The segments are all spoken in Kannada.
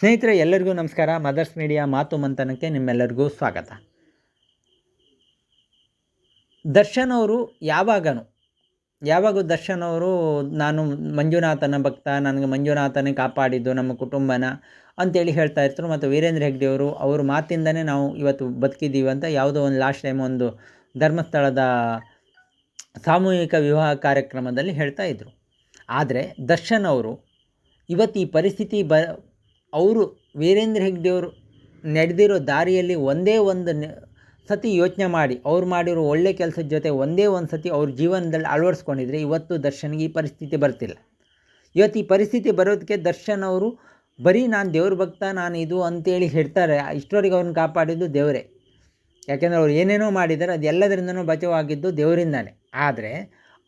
ಸ್ನೇಹಿತರೆ, ಎಲ್ಲರಿಗೂ ನಮಸ್ಕಾರ. ಮದರ್ಸ್ ಮೀಡಿಯಾ ಮಾತು ಮಂಥನಕ್ಕೆ ನಿಮ್ಮೆಲ್ಲರಿಗೂ ಸ್ವಾಗತ. ದರ್ಶನ್ ಅವರು ಯಾವಾಗನು, ಯಾವಾಗ ದರ್ಶನ್ ಅವರು, ನಾನು ಮಂಜುನಾಥನ ಭಕ್ತ, ನನಗೆ ಮಂಜುನಾಥನೇ ಕಾಪಾಡಿದ್ದು ನಮ್ಮ ಕುಟುಂಬನ ಅಂತೇಳಿ ಹೇಳ್ತಾ ಇರ್ತರು. ಮತ್ತು ವೀರೇಂದ್ರ ಹೆಗ್ಡೆಯವರು ಅವ್ರ ಮಾತಿಂದನೇ ನಾವು ಇವತ್ತು ಬದುಕಿದ್ದೀವಿ ಅಂತ ಯಾವುದೋ ಒಂದು ಲಾಸ್ಟ್ ಟೈಮ್ ಒಂದು ಧರ್ಮಸ್ಥಳದ ಸಾಮೂಹಿಕ ವಿವಾಹ ಕಾರ್ಯಕ್ರಮದಲ್ಲಿ ಹೇಳ್ತಾ ಇದ್ದರು ಆದರೆ ದರ್ಶನ್ ಅವರು, ಇವತ್ತು ಈ ಪರಿಸ್ಥಿತಿ ಬ ಅವರು ವೀರೇಂದ್ರ ಹೆಗ್ಡೆಯವರು ನಡೆದಿರೋ ದಾರಿಯಲ್ಲಿ ಒಂದೇ ಒಂದು ಸತಿ ಯೋಚನೆ ಮಾಡಿ, ಅವ್ರು ಮಾಡಿರೋ ಒಳ್ಳೆ ಕೆಲಸದ ಜೊತೆ ಒಂದೇ ಒಂದು ಸತಿ ಅವ್ರ ಜೀವನದಲ್ಲಿ ಅಳವಡಿಸ್ಕೊಂಡಿದ್ರೆ ಇವತ್ತು ದರ್ಶನ್ಗೆ ಈ ಪರಿಸ್ಥಿತಿ ಬರ್ತಿಲ್ಲ. ಇವತ್ತು ಈ ಪರಿಸ್ಥಿತಿ ಬರೋದಕ್ಕೆ ದರ್ಶನ್ ಅವರು, ಬರೀ ನಾನು ದೇವ್ರ ಭಕ್ತ, ನಾನು ಇದು ಅಂತೇಳಿ ಹೇಳ್ತಾರೆ. ಇಷ್ಟರವರೆಗೆ ಅವ್ರನ್ನ ಕಾಪಾಡಿದ್ದು ದೇವರೇ. ಯಾಕೆಂದರೆ ಅವ್ರು ಏನೇನೋ ಮಾಡಿದ್ದಾರೆ, ಅದೆಲ್ಲದರಿಂದನೂ ಬಚಾವ್ ಬಚಾವಾಗಿದ್ದು ದೇವರಿಂದಾನೆ. ಆದರೆ,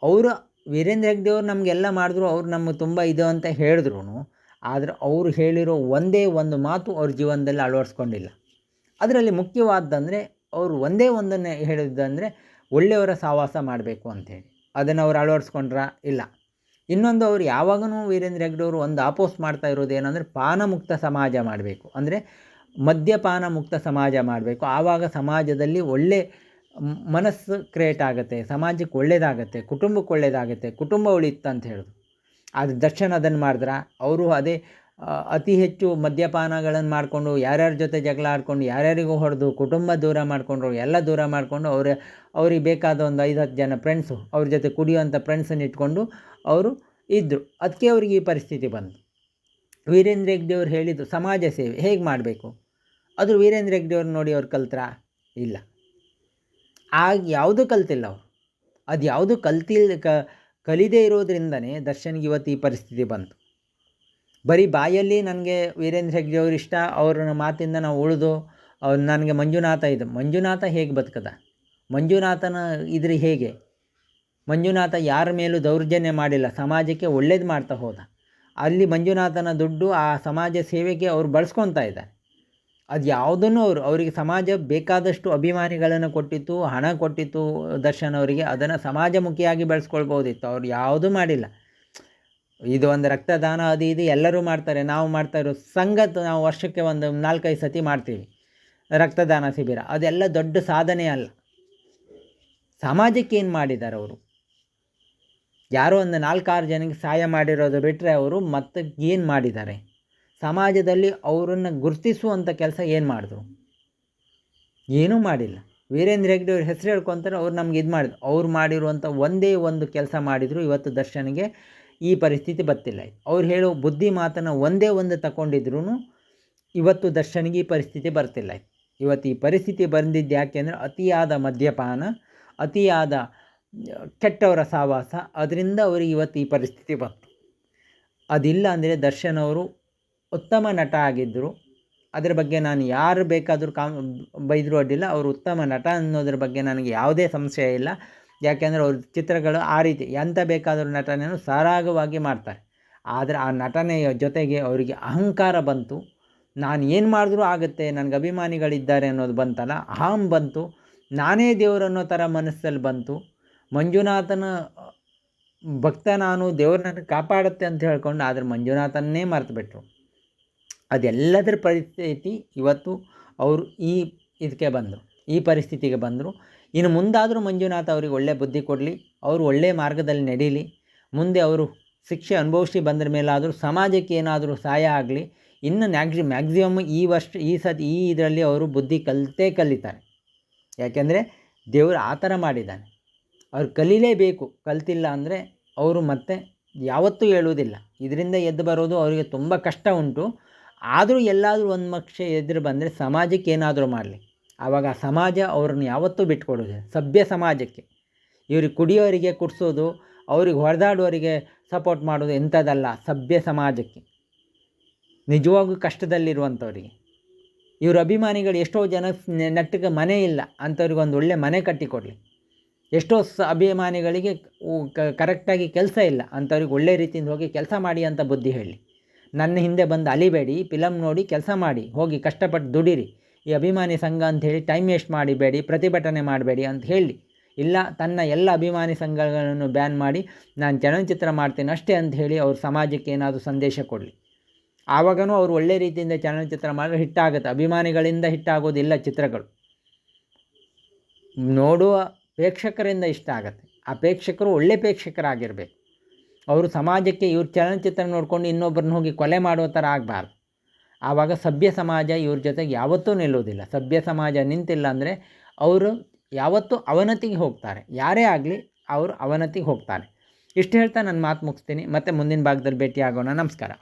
ಅವರು ವೀರೇಂದ್ರ ಹೆಗ್ಡೆಯವ್ರು ನಮಗೆಲ್ಲ ಮಾಡಿದ್ರು, ಅವ್ರು ನಮಗೆ ತುಂಬ ಇದು ಅಂತ ಹೇಳಿದ್ರು ಆದರೆ ಅವರು ಹೇಳಿರೋ ಒಂದೇ ಒಂದು ಮಾತು ಅವ್ರ ಜೀವನದಲ್ಲಿ ಅಳವಡಿಸ್ಕೊಂಡಿಲ್ಲ. ಅದರಲ್ಲಿ ಮುಖ್ಯವಾದ್ದಂದರೆ ಅವರು ಒಂದೇ ಒಂದನ್ನು ಹೇಳಿದ್ದಂದರೆ ಒಳ್ಳೆಯವರ ಸಹವಾಸ ಮಾಡಬೇಕು ಅಂಥೇಳಿ. ಅದನ್ನು ಅವ್ರು ಅಳವಡಿಸ್ಕೊಂಡ್ರ ಇಲ್ಲ. ಇನ್ನೊಂದು ಅವ್ರು ಯಾವಾಗಲೂ ವೀರೇಂದ್ರ ಹೆಗ್ಡೆಯವರು ಒಂದು ಆಪೋಸ್ ಮಾಡ್ತಾ ಇರೋದು ಏನಂದರೆ ಪಾನಮುಕ್ತ ಸಮಾಜ ಮಾಡಬೇಕು. ಅಂದರೆ ಮದ್ಯಪಾನ ಮುಕ್ತ ಸಮಾಜ ಮಾಡಬೇಕು. ಆವಾಗ ಸಮಾಜದಲ್ಲಿ ಒಳ್ಳೆ ಮನಸ್ಸು ಕ್ರಿಯೇಟ್ ಆಗುತ್ತೆ, ಸಮಾಜಕ್ಕೆ ಒಳ್ಳೆಯದಾಗತ್ತೆ ಕುಟುಂಬಕ್ಕೆ ಒಳ್ಳೆಯದಾಗತ್ತೆ ಕುಟುಂಬ ಉಳಿಯುತ್ತೆ ಅಂತ ಹೇಳೋದು. ಆದರೆ ದರ್ಶನ್ ಅದನ್ನು ಮಾಡಿದ್ರ? ಅವರು ಅದೇ ಅತಿ ಹೆಚ್ಚು ಮದ್ಯಪಾನಗಳನ್ನು ಮಾಡಿಕೊಂಡು ಯಾರ್ಯಾರ ಜೊತೆ ಜಗಳ ಆಡ್ಕೊಂಡು ಯಾರ್ಯಾರಿಗೂ ಹೊಡೆದು ಕುಟುಂಬ ದೂರ ಮಾಡಿಕೊಂಡ್ರು, ಎಲ್ಲ ದೂರ ಮಾಡಿಕೊಂಡು ಅವ್ರ, ಅವ್ರಿಗೆ ಬೇಕಾದ ಒಂದು ಐದು ಹತ್ತು ಜನ ಫ್ರೆಂಡ್ಸು ಅವ್ರ ಜೊತೆ ಕುಡಿಯುವಂಥ ಫ್ರೆಂಡ್ಸನ್ನು ಇಟ್ಕೊಂಡು ಅವರು ಇದ್ದರು ಅದಕ್ಕೆ ಅವ್ರಿಗೆ ಈ ಪರಿಸ್ಥಿತಿ ಬಂತು ವೀರೇಂದ್ರ ಹೆಗ್ಡೆಯವ್ರು ಹೇಳಿದ್ದು ಸಮಾಜ ಸೇವೆ, ಹೇಗೆ ಮಾಡಬೇಕು? ಅದು ವೀರೇಂದ್ರ ಹೆಗ್ಡೆಯವ್ರು ನೋಡಿ ಅವ್ರು ಕಲ್ತ್ರ? ಇಲ್ಲ. ಆಗ ಯಾವುದೂ ಕಲ್ತಿಲ್ಲ ಅವರು. ಅದು ಯಾವುದೂ ಕಲ್ತಿಲ್ಲ ಕ ಕಲಿದೇ ಇರೋದ್ರಿಂದನೇ ದರ್ಶನ್ಗೆ ಇವತ್ತು ಈ ಪರಿಸ್ಥಿತಿ ಬಂತು. ಬರೀ ಬಾಯಲ್ಲಿ ನನಗೆ ವೀರೇಂದ್ರ ಹೆಗ್ಡೆ ಅವ್ರು ಇಷ್ಟ, ಅವ್ರ ಮಾತಿಂದ ನಾವು ಉಳಿದು, ಅವ್ರು ನನಗೆ ಮಂಜುನಾಥ ಇದು ಮಂಜುನಾಥ ಹೇಗೆ ಬದುಕದ? ಮಂಜುನಾಥನ ಇದ್ರೆ ಹೇಗೆ? ಮಂಜುನಾಥ ಯಾರ ಮೇಲೂ ದೌರ್ಜನ್ಯ ಮಾಡಿಲ್ಲ, ಸಮಾಜಕ್ಕೆ ಒಳ್ಳೇದು ಮಾಡ್ತಾ ಹೋದ. ಅಲ್ಲಿ ಮಂಜುನಾಥನ ದುಡ್ಡು ಆ ಸಮಾಜ ಸೇವೆಗೆ ಅವ್ರು ಬಳಸ್ಕೊತಾ ಇದ್ದಾರೆ ಅದು ಯಾವುದನ್ನು ಅವರು ಅವರಿಗೆ ಸಮಾಜ ಬೇಕಾದಷ್ಟು ಅಭಿಮಾನಿಗಳನ್ನು ಕೊಟ್ಟಿತ್ತು, ಹಣ ಕೊಟ್ಟಿತ್ತು ದರ್ಶನ್ ಅವರಿಗೆ, ಅದನ್ನು ಸಮಾಜಮುಖಿಯಾಗಿ ಬೆಳೆಸ್ಕೊಳ್ಬೋದಿತ್ತು ಅವ್ರು ಯಾವುದೂ ಮಾಡಿಲ್ಲ. ಇದು ಒಂದು ರಕ್ತದಾನ, ಅದು ಇದು ಎಲ್ಲರೂ ಮಾಡ್ತಾರೆ. ನಾವು ಮಾಡ್ತಾ ಇರೋ ಸಂಗತ್ ನಾವು ವರ್ಷಕ್ಕೆ ಒಂದು ನಾಲ್ಕೈದು ಸತಿ ಮಾಡ್ತೀವಿ. ರಕ್ತದಾನ ಶಿಬಿರ. ಅದೆಲ್ಲ ದೊಡ್ಡ ಸಾಧನೆ ಅಲ್ಲ. ಸಮಾಜಕ್ಕೆ ಏನು ಮಾಡಿದ್ದಾರೆ ಅವರು? ಯಾರೋ ಒಂದು ನಾಲ್ಕಾರು ಜನಕ್ಕೆ ಸಹಾಯ ಮಾಡಿರೋದು ಬಿಟ್ಟರೆ ಅವರು ಮತ್ತೆ ಏನು ಮಾಡಿದ್ದಾರೆ ಸಮಾಜದಲ್ಲಿ ಅವರನ್ನು ಗುರುತಿಸುವಂಥ ಕೆಲಸ ಏನು ಮಾಡಿದ್ರು? ಏನೂ ಮಾಡಿಲ್ಲ. ವೀರೇಂದ್ರ ಹೆಗ್ಡೆ ಅವ್ರ ಹೆಸರು ಹೇಳ್ಕೊತಾರೆ, ಅವ್ರು ನಮ್ಗೆ ಇದು ಮಾಡಿದ್ರು. ಅವ್ರು ಮಾಡಿರುವಂಥ ಒಂದೇ ಒಂದು ಕೆಲಸ ಮಾಡಿದರು, ಇವತ್ತು ದರ್ಶನಿಗೆ ಈ ಪರಿಸ್ಥಿತಿ ಬತ್ತಿಲ್ಲ ಅವ್ರು ಹೇಳೋ ಬುದ್ಧಿ ಮಾತನ್ನು ಒಂದೇ ಒಂದು ತಗೊಂಡಿದ್ರು ಇವತ್ತು ದರ್ಶನಿಗೆ ಈ ಪರಿಸ್ಥಿತಿ ಬರ್ತಿಲ್ಲ. ಇವತ್ತು ಈ ಪರಿಸ್ಥಿತಿ ಬಂದಿದ್ದು ಯಾಕೆ ಅಂದರೆ ಅತಿಯಾದ ಮದ್ಯಪಾನ, ಅತಿಯಾದ ಕೆಟ್ಟವರ ಸಹವಾಸ ಅದರಿಂದ ಅವರಿಗೆ ಇವತ್ತು ಈ ಪರಿಸ್ಥಿತಿ ಬಂತು. ಅದಿಲ್ಲ ಅಂದರೆ ದರ್ಶನ್ ಅವರು ಉತ್ತಮ ನಟ ಆಗಿದ್ದರು ಅದರ ಬಗ್ಗೆ ನಾನು ಯಾರು ಬೇಕಾದರೂ ಕಾಮ್ ಬೈದರೂ ಅಡ್ಡಿಲ್ಲ. ಅವರು ಉತ್ತಮ ನಟ ಅನ್ನೋದ್ರ ಬಗ್ಗೆ ನನಗೆ ಯಾವುದೇ ಸಂಶಯ ಇಲ್ಲ. ಯಾಕೆಂದರೆ ಅವ್ರ ಚಿತ್ರಗಳು ಆ ರೀತಿ ಎಂಥ ಬೇಕಾದರೂ ನಟನೆಯನ್ನು ಸರಾಗವಾಗಿ ಮಾಡ್ತಾರೆ. ಆದರೆ ಆ ನಟನೆಯ ಜೊತೆಗೆ ಅವರಿಗೆ ಅಹಂಕಾರ ಬಂತು. ನಾನು ಏನು ಮಾಡಿದ್ರೂ ಆಗುತ್ತೆ, ನನಗೆ ಅಭಿಮಾನಿಗಳಿದ್ದಾರೆ ಅನ್ನೋದು ಬಂತಲ್ಲ, ಅಹಂ ಬಂತು. ನಾನೇ ದೇವರು ಅನ್ನೋ ಥರ ಮನಸ್ಸಲ್ಲಿ ಬಂತು. ಮಂಜುನಾಥನ, ಭಕ್ತ ನಾನು ದೇವ್ರನ್ನ ಕಾಪಾಡುತ್ತೆ ಅಂತ ಹೇಳ್ಕೊಂಡು, ಆದರೆ ಮಂಜುನಾಥನ್ನೇ ಮರೆತುಬಿಟ್ರು. ಅದೆಲ್ಲದರ ಪರಿಸ್ಥಿತಿ ಇವತ್ತು ಅವರು ಈ ಇದಕ್ಕೆ ಬಂದರು, ಈ ಪರಿಸ್ಥಿತಿಗೆ ಬಂದರು. ಇನ್ನು ಮುಂದಾದರೂ ಮಂಜುನಾಥ ಅವರಿಗೆ ಒಳ್ಳೆಯ ಬುದ್ಧಿ ಕೊಡಲಿ, ಅವರು ಒಳ್ಳೆಯ ಮಾರ್ಗದಲ್ಲಿ ನಡೀಲಿ. ಮುಂದೆ ಅವರು ಶಿಕ್ಷೆ ಅನುಭವಿಸಿ ಬಂದ್ರ ಮೇಲಾದರೂ ಸಮಾಜಕ್ಕೆ ಏನಾದರೂ ಸಹಾಯ ಆಗಲಿ. ಇನ್ನು ಮ್ಯಾಕ್ಸಿ ಮ್ಯಾಕ್ಸಿಮಮ್ ಈ ವರ್ಷ, ಈ ಸತಿ, ಈ ಇದರಲ್ಲಿ ಅವರು ಬುದ್ಧಿ ಕಲಿತೇ ಕಲಿತಾರೆ. ಯಾಕೆಂದರೆ ದೇವರು ಆ ಥರ ಮಾಡಿದ್ದಾನೆ. ಅವ್ರು ಕಲೀಲೇಬೇಕು, ಕಲ್ತಿಲ್ಲ ಅಂದರೆ ಅವರು ಮತ್ತೆ ಯಾವತ್ತೂ ಹೇಳುವುದಿಲ್ಲ. ಇದರಿಂದ ಎದ್ದು ಬರೋದು ಅವರಿಗೆ ತುಂಬ ಕಷ್ಟ ಉಂಟು. ಆದರೂ ಎಲ್ಲಾದರೂ ಒಂದು ಪಕ್ಷ ಎದುರು ಬಂದರೆ ಸಮಾಜಕ್ಕೆ ಏನಾದರೂ ಮಾಡಲಿ. ಆವಾಗ ಸಮಾಜ ಅವ್ರನ್ನ ಯಾವತ್ತೂ ಬಿಟ್ಕೊಡೋದಿಲ್ಲ ಸಭ್ಯ ಸಮಾಜಕ್ಕೆ. ಇವ್ರಿಗೆ ಕುಡಿಯೋರಿಗೆ ಕುಡಿಸೋದು, ಅವ್ರಿಗೆ ಹೊಡೆದಾಡೋರಿಗೆ ಸಪೋರ್ಟ್ ಮಾಡೋದು ಎಂಥದ್ದಲ್ಲ, ಸಭ್ಯ ಸಮಾಜಕ್ಕೆ. ನಿಜವಾಗೂ ಕಷ್ಟದಲ್ಲಿರುವಂಥವ್ರಿಗೆ. ಇವ್ರ ಅಭಿಮಾನಿಗಳು ಎಷ್ಟೋ ಜನ ನೆಟ್ಟಿಗೆ ಮನೆ ಇಲ್ಲ, ಅಂಥವ್ರಿಗೆ ಒಂದು ಒಳ್ಳೆ ಮನೆ ಕಟ್ಟಿಕೊಡಲಿ. ಎಷ್ಟೋ ಸ, ಅಭಿಮಾನಿಗಳಿಗೆ ಕರೆಕ್ಟಾಗಿ ಕೆಲಸ ಇಲ್ಲ, ಅಂಥವ್ರಿಗೆ ಒಳ್ಳೆ ರೀತಿಯಿಂದ ಹೋಗಿ ಕೆಲಸ ಮಾಡಿ ಅಂತ ಬುದ್ಧಿ ಹೇಳಿ. ನನ್ನ ಹಿಂದೆ ಬಂದು ಅಲಿಬೇಡಿ ಫಿಲಮ್ ನೋಡಿ ಕೆಲಸ ಮಾಡಿ, ಹೋಗಿ ಕಷ್ಟಪಟ್ಟು ದುಡಿರಿ. ಈ ಅಭಿಮಾನಿ ಸಂಘ ಅಂಥೇಳಿ ಟೈಮ್ ವೇಸ್ಟ್ ಮಾಡಿಬೇಡಿ ಪ್ರತಿಭಟನೆ ಮಾಡಬೇಡಿ ಅಂತ ಹೇಳಿ. ಇಲ್ಲ, ತನ್ನ ಎಲ್ಲ ಅಭಿಮಾನಿ ಸಂಘಗಳನ್ನು ಬ್ಯಾನ್ ಮಾಡಿ, ನಾನು ಚಲನಚಿತ್ರ ಮಾಡ್ತೀನಿ ಅಷ್ಟೇ ಅಂತ ಹೇಳಿ ಅವ್ರ ಸಮಾಜಕ್ಕೆ ಏನಾದರೂ ಸಂದೇಶ ಕೊಡಲಿ. ಆವಾಗನೂ ಅವರು ಒಳ್ಳೆ ರೀತಿಯಿಂದ ಚಲನಚಿತ್ರ ಮಾಡಿದ್ರೆ ಹಿಟ್ಟಾಗುತ್ತೆ ಅಭಿಮಾನಿಗಳಿಂದ ಹಿಟ್ಟಾಗೋದಿಲ್ಲ ಚಿತ್ರಗಳು. ನೋಡುವ ಪ್ರೇಕ್ಷಕರಿಂದ ಇಷ್ಟ ಆಗುತ್ತೆ. ಆ ಪ್ರೇಕ್ಷಕರು ಒಳ್ಳೆ ಪ್ರೇಕ್ಷಕರಾಗಿರಬೇಕು. ಅವರು ಸಮಾಜಕ್ಕೆ ಇವ್ರ ಚಲನಚಿತ್ರ ನೋಡ್ಕೊಂಡು ಇನ್ನೊಬ್ಬರನ್ನ ಹೋಗಿ ಕೊಲೆ ಮಾಡೋ ಥರ ಆಗಬಾರ್ದು. ಆವಾಗ ಸಭ್ಯ ಸಮಾಜ ಇವ್ರ ಜೊತೆಗೆ ಯಾವತ್ತೂ ನಿಲ್ಲೋದಿಲ್ಲ ಸಭ್ಯ ಸಮಾಜ ನಿಂತಿಲ್ಲ ಅಂದರೆ ಅವರು ಯಾವತ್ತೂ ಅವನತಿಗೆ ಹೋಗ್ತಾರೆ. ಯಾರೇ ಆಗಲಿ ಅವರು ಅವನತಿಗೆ ಹೋಗ್ತಾರೆ. ಇಷ್ಟು ಹೇಳ್ತಾ ನಾನು ಮಾತು ಮುಗಿಸ್ತೀನಿ. ಮತ್ತೆ ಮುಂದಿನ ಭಾಗದಲ್ಲಿ ಭೇಟಿ ಆಗೋಣ ನಮಸ್ಕಾರ.